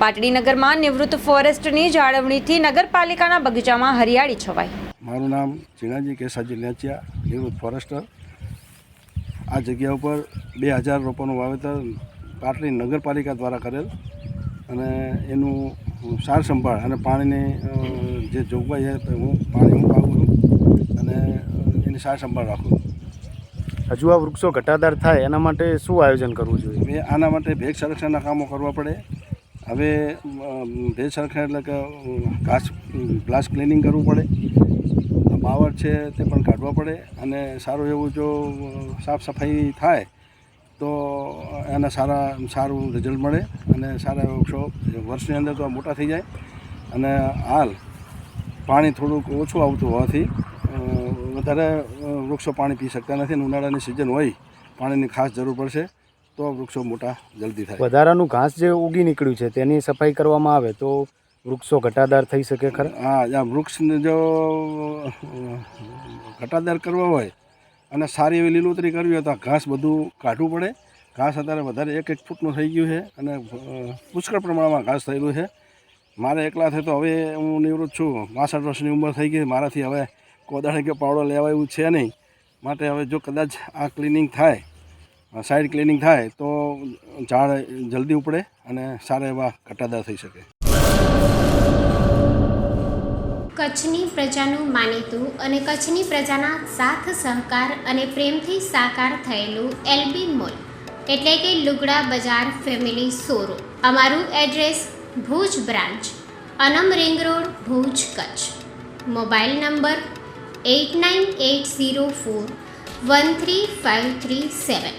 પાટડીનગરમાં નિવૃત્ત ફોરેસ્ટની જાળવણીથી નગરપાલિકાના બગીચામાં હરિયાળી છવાઈ. મારું નામ ઝીણાજી કેસાજી નેચિયા નિવૃત્ત ફોરેસ્ટર. આ જગ્યા ઉપર બે હજાર રોપાનું વાવેતર પાટડી નગરપાલિકા દ્વારા કરેલ અને એનું સાર સંભાળ અને પાણીની જે જોગવાઈ છે હું પાણી હું પાવું છું અને એની સાર સંભાળ રાખું છું. હજુ આ વૃક્ષો ઘટાદાર થાય એના માટે શું આયોજન કરવું જોઈએ? આના માટે ભેગ સંરક્ષણના કામો કરવા પડે. હવે ભેજ સરખા એટલે કે ઘાસ, ગ્લાસ ક્લિનિંગ કરવું પડે. બાવળ છે તે પણ કાઢવા પડે અને સારું એવું જો સાફ સફાઈ થાય, તો એના સારા, સારું રિઝલ્ટ મળે અને સારા વૃક્ષો વર્ષની અંદર તો મોટા થઈ જાય. અને હાલ પાણી થોડુંક ઓછું આવતું હોવાથી વધારે વૃક્ષો પાણી પી શકતા નથી અને ઉનાળાની સિઝન હોય, પાણીની ખાસ જરૂર પડશે. તો વૃક્ષો મોટા જલ્દી થાય. વધારાનું ઘાસ જે ઉગી નીકળ્યું છે તેની સફાઈ કરવામાં આવે તો વૃક્ષો ઘટાદાર થઈ શકે ખરા? હા આ વૃક્ષને જો ઘટાદાર કરવા હોય અને સારી એવી લીલોતરી કરવી હોય તો ઘાસ બધું કાઢવું પડે. ઘાસ અત્યારે વધારે એક એક ફૂટનું થઈ ગયું છે અને પુષ્કળ પ્રમાણમાં ઘાસ થયેલું છે. મારે એકલા એકલાથી તો હવે હું નિવૃત્ત છું. પાસઠ વર્ષની ઉંમર થઈ ગઈ મારાથી હવે કોદાળી કે પાવડો લેવા એવું છે નહીં. માટે હવે જો કદાચ આ ક્લિનિંગ થાય સાઈડ ક્લિનિંગ થાય તો ઝાડ જલ્દી ઉપડે અને સારા એવા કટાદા થઈ શકે. કચ્છની પ્રજાનું માનીતું અને કચ્છની પ્રજાના સાથ, સહકાર અને પ્રેમથી સાકાર થયેલું એલબી મોલ. એટલે કે લુગડા બજાર ફેમિલી સોરો અમારું address Bhuj branch, Anam ring road, Bhuj, Kutch. Mobile number eight nine eight zero four one three five three seven.